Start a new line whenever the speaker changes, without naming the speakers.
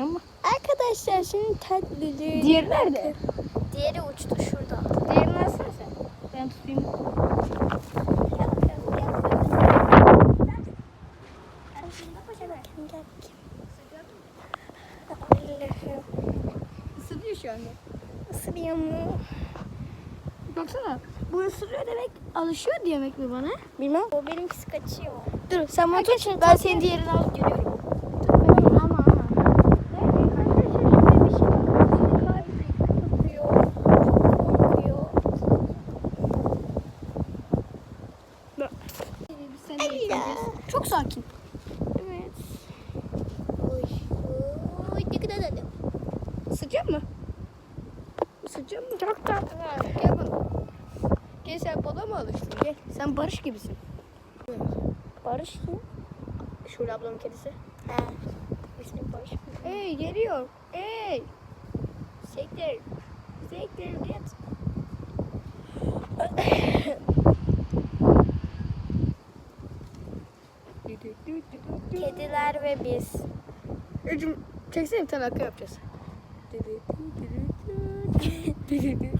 Ama
Arkadaşlar şimdi tatlılığı.
diğeri nerede?
Diğeri uçtu şurada.
Diğerini alsana sen. Ben tutayım. Isırıyor şu anda.
Isırıyor mu?
Baksana. Bu ısırıyor demek alışıyor demek mi bana?
Bilmem. O benimkisi kaçıyor.
Dur sen bunu tut. Ben senin diğerini alıp geliyorum.
Ama ama. Arkadaşlar şurada bir şey var. Kalbi kıpıyor. Korkuyor.
Seninle
Ella.
bekleyeceğiz. Çok sakin.
Evet. Oy. Oy ne kadar tatlı.
Isıracak mı? Isıracak mı? Çok tatlı. Gel bana. Gel sen bana mı alıştın? Gel. Sen Barış gibisin.
Barış kim?
Şule ablamın kedisi.
He. İsmi Barış.
Hey geliyor. Hey. Sektir. Sektir git.
Kediler ve biz.
Ecim çeksene bir tane akı yapacağız.